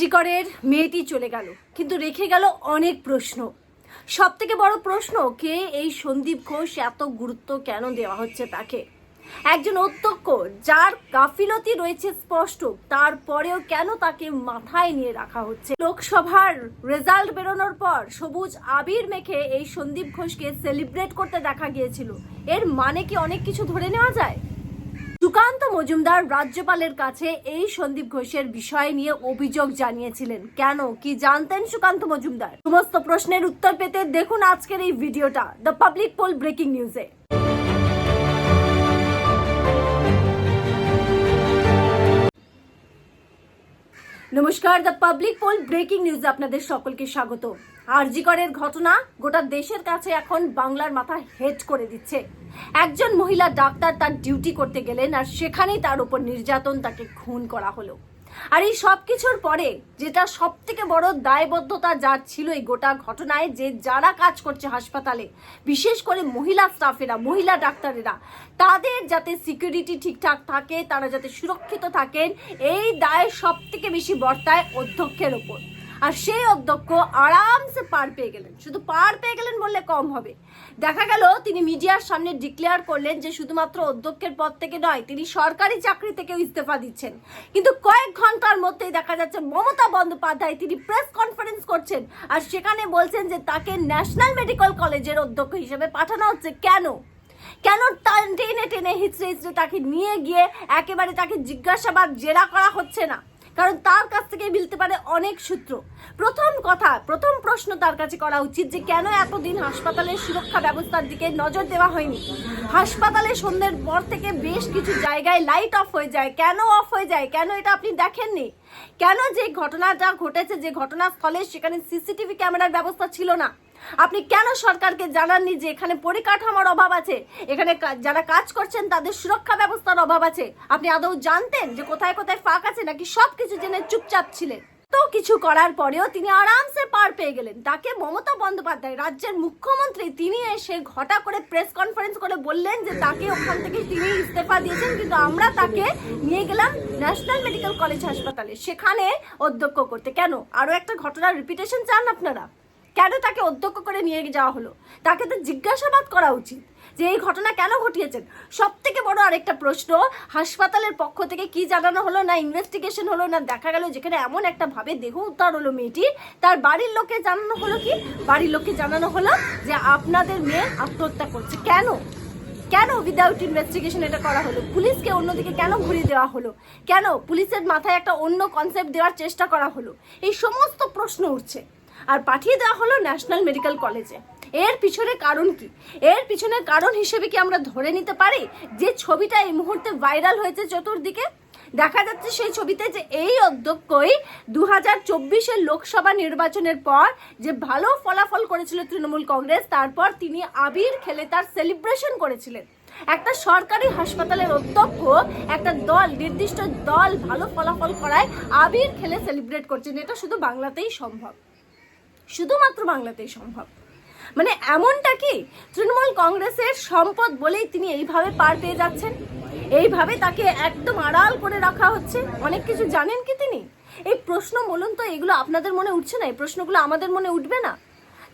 জিকরের মেয়েটি চলে গেল, কিন্তু রেখে গেল অনেক প্রশ্ন। সব থেকে বড় প্রশ্ন, কে এই সন্দীপ ঘোষ এত গুরুত্ব কেন দেওয়া হচ্ছে তাকে? একজন অধ্যক্ষ, যার গাফিলতি রয়েছে স্পষ্ট, তারপরেও কেন তাকে মাথায় নিয়ে রাখা হচ্ছে? লোকসভার রেজাল্ট বেরোনোর পর সবুজ আবির মেখে এই সন্দীপ ঘোষকে সেলিব্রেট করতে দেখা গিয়েছিল। এর মানে কি অনেক কিছু ধরে নেওয়া যায়? সুকান্ত মজুমদার রাজ্যপালের কাছে এই সন্দীপ ঘোষের বিষয় নিয়ে অভিযোগ জানিয়েছিলেন। কেন? কি জানতেন সুকান্ত মজুমদার? সমস্ত প্রশ্নের উত্তর পেতে দেখুন আজকের এই ভিডিওটা দ্য পাবলিক পোল ব্রেকিং নিউজে নমস্কার, the public poll breaking news আপনাদের সকলকে স্বাগত। আরজিকরের ঘটনা গোটা দেশের কাছে এখন বাংলার মাথা হেট করে দিচ্ছে। একজন মহিলা ডাক্তার তার ডিউটি করতে গেলেন আর সেখানেই তার উপর নির্যাতন তাকে খুন করা হলো। আর এই সব কিছুর পরে যেটা সব থেকে বড় দায়বদ্ধতা যা ছিল এই গোটা ঘটনায়, যে যারা কাজ করছে হাসপাতালে, বিশেষ করে মহিলা স্টাফেরা মহিলা ডাক্তারেরা, তাদের যাতে সিকিউরিটি ঠিকঠাক থাকে, তারা যাতে সুরক্ষিত থাকেন, এই দায় সব থেকে বেশি বর্তায় অধ্যক্ষের ওপর। আর সেই অধ্যক্ষ আরামসে পার পেয়ে গেলেন। শুধু পার পেয়ে গেলেন বললে কম হবে। দেখা গেল তিনি মিডিয়ার সামনে ডিক্লেয়ার করলেন যে শুধুমাত্র অধ্যক্ষের পদ থেকে নয়, তিনি সরকারি চাকরি থেকেও ইস্তফা দিচ্ছেন। কিন্তু কয়েক ঘণ্টার মধ্যেই দেখা যাচ্ছে মমতা বন্দ্যোপাধ্যায় তিনি প্রেস কনফারেন্স করছেন আর সেখানে বলছেন যে তাকে ন্যাশনাল মেডিকেল কলেজের অধ্যক্ষ হিসেবে পাঠানো হচ্ছে। কেন? কেন টেনে টেনে হিচড়ে হিচড়ে তাকে নিয়ে গিয়ে একেবারে তাকে জিজ্ঞাসাবাদ জেরা করা হচ্ছে না? কারণ তার কাছ থেকে মিলতে পারে অনেক সূত্র। প্রথম কথা, প্রথম প্রশ্ন তার কাছে করা উচিত যে কেন এতদিন হাসপাতালের সুরক্ষা ব্যবস্থার দিকে নজর দেওয়া হয়নি? হাসপাতালে সন্ধ্যের পর থেকে বেশ কিছু জায়গায় লাইট অফ হয়ে যায়। কেন অফ হয়ে যায়? কেন এটা আপনি দেখেননি? কেন যে ঘটনাটা ঘটেছে, যে ঘটনাস্থলে সেখানে সিসিটিভি ক্যামেরার ব্যবস্থা ছিল না? আপনি কেন সরকারকে জানাননি যে এখানে পরিকাঠামোর অভাব আছে? এখানে যারা কাজ করছেন তাদের সুরক্ষা ব্যবস্থার অভাব আছে। আপনি আদৌ জানতেন যে কোথায় কোথায় ফাঁক আছে নাকি সবকিছু জেনে চুপচাপ ছিলেন? তো কিছু করার পরেও তিনি আরামসে পার পেয়ে গেলেন। তাকে মমতা বন্দ্যোপাধ্যায়, রাজ্যের মুখ্যমন্ত্রী, তিনি এসে ঘটা করে প্রেস কনফারেন্স করে বললেন যে তাকে ওখান থেকে তিনি ইস্তফা দিয়েছেন, কিন্তু আমরা তাকে নিয়ে গেলাম ন্যাশনাল মেডিকেল কলেজ হাসপাতালে। সেখানে অধ্যক্ষ করতে। কেন? আরও একটা ঘটনার রিপিটেশন চান আপনারা? কেন তাকে অধ্যক্ষ করে নিয়ে যাওয়া হলো? তাকে তো জিজ্ঞাসাবাদ করা উচিত যে এই ঘটনা কেন ঘটিয়েছেন? সব থেকে বড় আরেকটা প্রশ্ন, হাসপাতালের পক্ষ থেকে কি জানানো হলো না ইনভেস্টিগেশন হলো না? দেখা গেল যেখানে এমন একটা ভাবে দেহ উদ্ধার হলো মেয়েটি, তার বাড়ির লোকে জানানো হলো কি? বাড়ির লোককে জানানো হলো যে আপনাদের মেয়ে আত্মহত্যা করছে। কেন? কেন উইদাউট ইনভেস্টিগেশন এটা করা হলো? পুলিশকে অন্যদিকে কেন ঘুরিয়ে দেওয়া হলো? কেন পুলিশের মাথায় একটা অন্য কনসেপ্ট দেওয়ার চেষ্টা করা হলো? এই সমস্ত প্রশ্ন উঠছে। আর পাঠিয়ে দেওয়া হলো ন্যাশনাল মেডিকেল কলেজে। এর পিছনে কারণ কি? এর পিছনে কারণ হিসেবে কি আমরা ধরে নিতে পারি যে ছবিটা এই মুহূর্তে ভাইরাল হয়েছে চতুর্দিকে? দেখা যাচ্ছে সেই ছবিতে যে এই অধ্যক্ষই দু হাজার চব্বিশের লোকসভা নির্বাচনের পর যে ভালো ফলাফল করেছিল তৃণমূল কংগ্রেস, তারপর তিনি আবির খেলে তার সেলিব্রেশন করেছিলেন। একটা সরকারি হাসপাতালের অধ্যক্ষ একটা দল, নির্দিষ্ট দল ভালো ফলাফল করায় আবির খেলে সেলিব্রেট করছেন। এটা শুধু বাংলাতেই সম্ভব। শুধুমাত্র বাংলাতেই সম্ভব। মানে এমনটা কি, তৃণমূল কংগ্রেসের সম্পদ বলেই তিনি এইভাবে পার পেয়ে যাচ্ছেন? এইভাবে তাকে একদম আড়াল করে রাখা হচ্ছে? অনেক কিছু জানেন কি তিনি? এই প্রশ্ন বলুন তো, এগুলো আপনাদের মনে উঠছে না? এই প্রশ্নগুলো আমাদের মনে উঠবে না?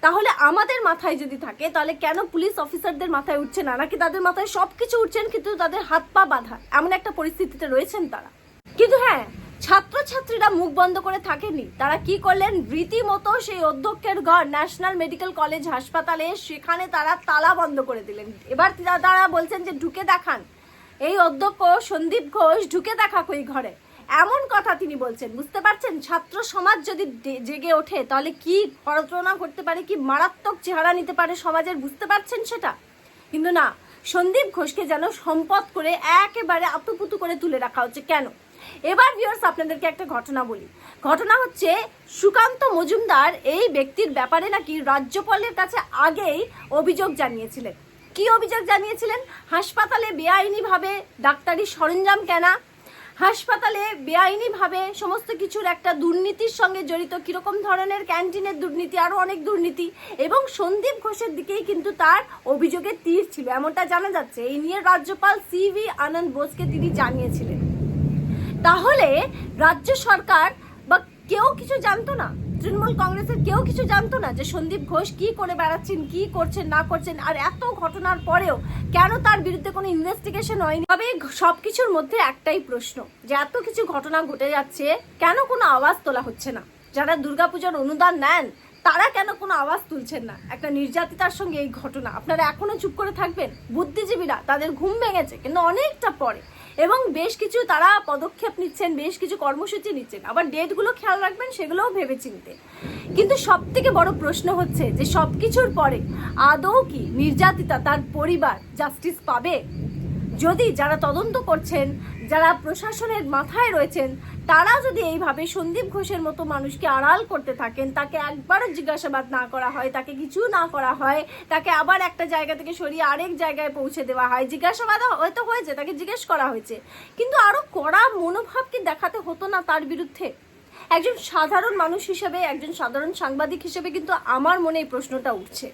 তাহলে আমাদের মাথায় যদি থাকে, তাহলে কেন পুলিশ অফিসারদের মাথায় উঠছে না? নাকি তাদের মাথায় সবকিছু উঠছেন কিন্তু তাদের হাত পা বাঁধা? এমন একটা পরিস্থিতিতে রয়েছেন তারা। কিন্তু হ্যাঁ ছাত্রছাত্রীরা মুখ বন্ধ করে থাকেনি। তারা কি করলেন? রীতিমতো সেই অধ্যক্ষের ঘর ন্যাশনাল মেডিকেল কলেজ হাসপাতালে সেখানে তারা তালা বন্ধ করে দিলেন। এবার তারা বলছেন যে, ঢুকে দেখান। এই অধ্যক্ষ সন্দীপ ঘোষ, ঢুকে দেখাক ওই ঘরে? এমন কথা তিনি বলছেন। বুঝতে পারছেন? ছাত্র সমাজ যদি জেগে ওঠে, তাহলে কি পরচনা করতে পারে? কি মারাত্মক চেহারা নিতে পারে সমাজের? বুঝতে পারছেন সেটা? কিন্তু না সন্দীপ ঘোষকে যেন সম্পদ করে একেবারে আতুপুতু করে তুলে রাখা হচ্ছে। কেন? এবার ভিউয়ার্স আপনাদেরকে একটা ঘটনা বলি। ঘটনা হচ্ছে, সুকান্ত মজুমদার এই ব্যক্তির ব্যাপারে নাকি রাজ্যপালের কাছে আগেই অভিযোগ জানিয়েছিলেন। কি অভিযোগ জানিয়েছিলেন? হাসপাতালে বেআইনিভাবে ডাক্তারি সরঞ্জাম কেনা হাসপাতালে বেআইনিভাবে সমস্ত কিছুর একটা দুর্নীতির সঙ্গে জড়িত, কীরকম ধরনের ক্যান্টিনের দুর্নীতি আরও অনেক দুর্নীতি, এবং সন্দীপ ঘোষের দিকেই কিন্তু তার অভিযোগের তীর ছিল, এমনটা জানা যাচ্ছে। এই নিয়ে রাজ্যপাল সি ভি আনন্দ বোসকে তিনি জানিয়েছিলেন। তাহলে রাজ্য সরকার বা কেউ কিছু জানতো না? তৃণমূল কংগ্রেসের কেউ কিছু জানতো না যে সন্দীপ ঘোষ কি করে বেড়াচ্ছেন, কি করছেন, না করছেন, আর এত ঘটনার পরেও কেন তার বিরুদ্ধে কোনো ইনভেস্টিগেশন হয়নি? তবে সবকিছুর মধ্যে একটাই প্রশ্ন, যে এত কিছু ঘটনা ঘটে যাচ্ছে, কেন কোনো আওয়াজ তোলা হচ্ছে না? যারা দুর্গাপূজার অনুদান নেন, তারা কেন কোনো আওয়াজ তুলছেন না? একটা নির্যাতিতার সঙ্গে এই ঘটনা, আপনারা এখনও চুপ করে থাকবেন? বুদ্ধিজীবীরা তাদের ঘুম ভেঙেছে, কিন্তু অনেকটা পরে। এবং বেশ কিছু তারা পদক্ষেপ নিচ্ছেন, বেশ কিছু কর্মসূচি নিচ্ছেন। আবার ডেটগুলো খেয়াল রাখবেন, সেগুলোও ভেবে চিনতে কিন্তু সব থেকে বড় প্রশ্ন হচ্ছে যে সব কিছুর পরে আদৌ কি নির্যাতিতা তার পরিবার জাস্টিস পাবে? যদি যারা তদন্ত করছেন যারা প্রশাসনের মাথায় রয়েছেন, তারা যদি এইভাবে সন্দীপ ঘোষের মতো মানুষকে আড়াল করতে থাকেন, তাকে একবারও জিজ্ঞাসাবাদ না করা হয়, তাকে কিছু না করা হয়, তাকে আবার একটা জায়গা থেকে সরিয়ে আরেক জায়গায় পৌঁছে দেওয়া হয় জিজ্ঞাসাবাদ হয়তো হয়েছে, তাকে জিজ্ঞেস করা হয়েছে। কিন্তু আরও কড়া মনোভাব কি দেখাতে হতো না তার বিরুদ্ধে? একজন সাধারণ মানুষ হিসেবে, একজন সাধারণ সাংবাদিক হিসেবে কিন্তু আমার মনে এই প্রশ্নটা উঠছে।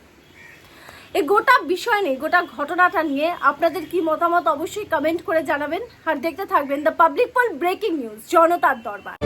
এই গোটা বিষয় নিয়ে, গোটা ঘটনাটা নিয়ে আপনাদের কি মতামত অবশ্যই কমেন্ট করে জানাবেন। আর দেখতে থাকবেন the public poll breaking news জনতার দরবার।